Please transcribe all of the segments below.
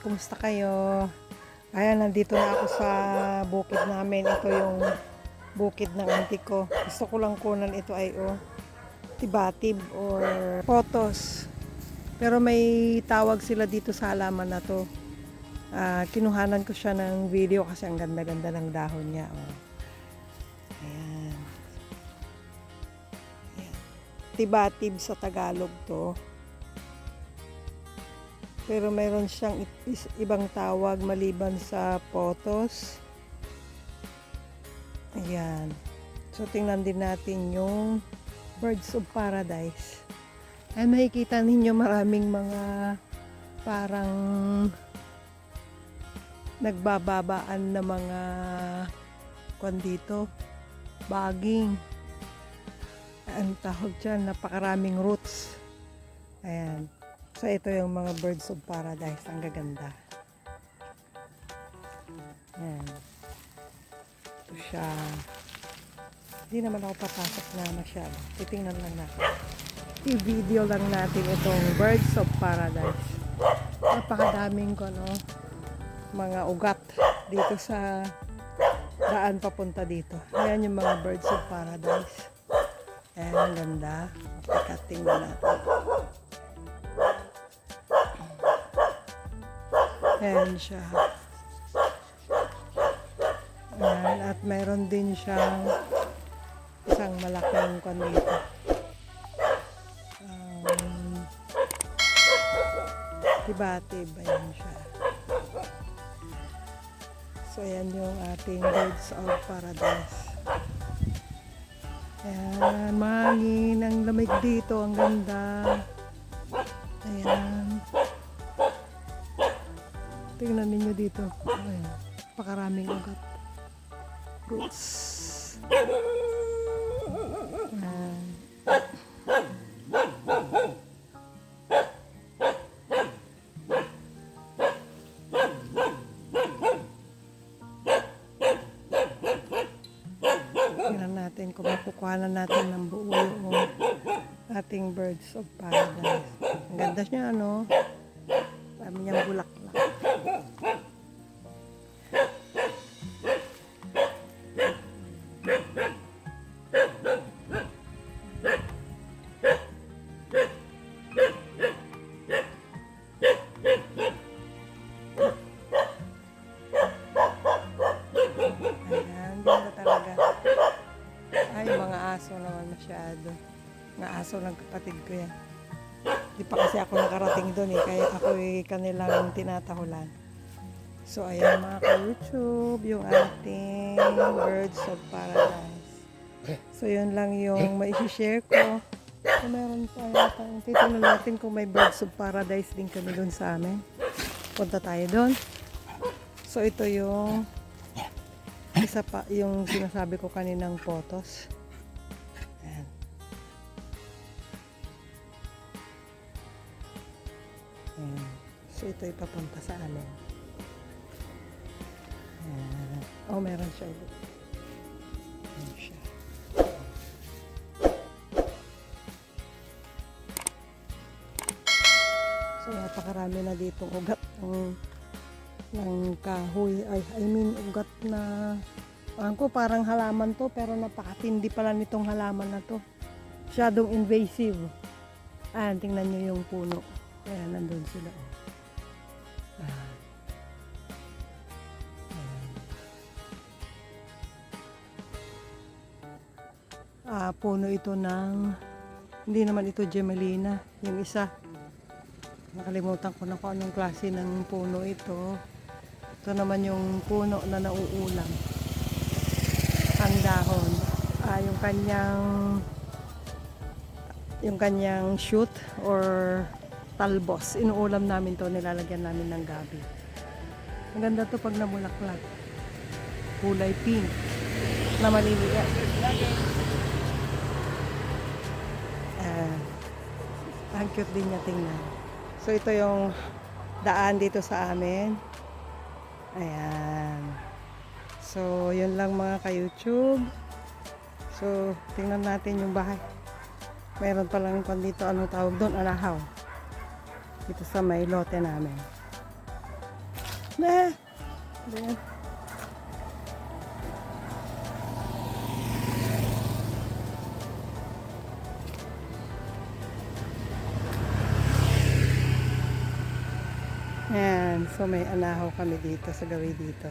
kumusta kayo? Ayan, nandito na ako sa bukid namin. Ito yung bukid ng auntie ko. Gusto ko lang kunan ito ay oh, tibatib or photos. Pero may tawag sila dito sa halaman na to. Ah, kinuhanan ko siya ng video kasi ang ganda-ganda ng dahon niya. Oh. Ayan. Ayan. Tibatib sa Tagalog to. Pero meron siyang ibang tawag maliban sa photos. Ayan. So, tingnan din natin yung Birds of Paradise. Ay, makikita ninyo maraming mga parang nagbababaan na mga kwan dito. Baging. Ang tawag dyan, napakaraming roots. Ayan. So, ito yung mga birds of paradise. Ang gaganda. Ayan. Ito siya. Hindi naman ako papasok na masyado. Titingnan lang natin. I-video lang natin itong birds of paradise. Napakadaming ko, no? Mga ugat dito sa daan papunta dito. Ayan yung mga birds of paradise. Ayan, ang ganda. Teka, tingnan natin. Ayan siya. Ayan, at mayroon din siyang isang malaking kwan dito. Um, tibatib, ayan siya. So, ayan yung ating birds of paradise. Ayan, mangin, ang lamig dito, ang ganda. Ayan. Tingnan ninyo dito. Ayan. Pakaraming ugat. Roots. Tingnan natin kung makukuhanan natin ng buo yung ating birds of paradise. Ang ganda niya, ano? Dami niyang bulaklak. Aso naman masyado. Mga aso ng kapatid ko yan. Di pa kasi ako nakarating doon eh, kaya ako eh kanilang tinatahulan. So, ayan mga ka-YouTube, yung ating Birds of Paradise. So, yun lang yung maisi-share ko. So, meron pa yata. Titignan natin kung may Birds of Paradise din kami doon sa amin. Punta tayo doon. So, ito yung isa pa yung sinasabi ko kaninang photos. Ayan. So ito ipapunta sa amin. Ayan. Oh, meron siya ulit. Ayan siya. So napakarami na dito ugat ng ng kahoy. Ay, I mean, ugat na... Alam ko parang halaman to, pero napakatindi pala nitong halaman na to. Masyadong invasive. Ayan, tingnan nyo yung puno. Ayan, nandun sila. oh. Ah. Ayan. Ah, puno ito ng... Hindi naman ito gemelina. Yung isa. Nakalimutan ko na kung anong klase ng puno ito. Ito naman yung puno na nauulam. Ang dahon. Ah, yung kanyang yung kanyang shoot or talbos. Inuulam namin to, nilalagyan namin ng gabi. Ang ganda to pag namulaklak. Kulay pink na maliliit. Ah, ang cute din niya tingnan. So ito yung daan dito sa amin. Ayan. So, yun lang mga ka-YouTube. So, tingnan natin yung bahay. Mayroon pa lang kung dito, anong tawag doon, anahaw. Dito sa may lote namin. Na. Ayan. Ayan, so may anahaw kami dito sa gawi dito.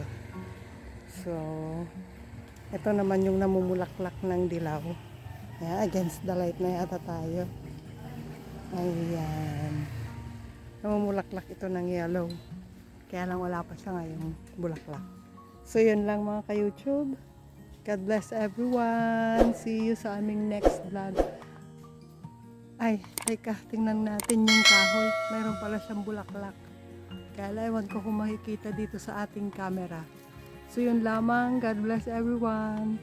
So, ito naman yung namumulaklak ng dilaw. Ayan, against the light na yata tayo. Ayan. Namumulaklak ito ng yellow. Kaya lang wala pa siya ngayong bulaklak. So, yun lang mga ka-YouTube. God bless everyone. See you sa aming next vlog. Ay, teka, tingnan natin yung kahoy. Mayroon pala siyang bulaklak. Kaya ewan ko kung makikita dito sa ating camera. So, yun lamang. God bless everyone.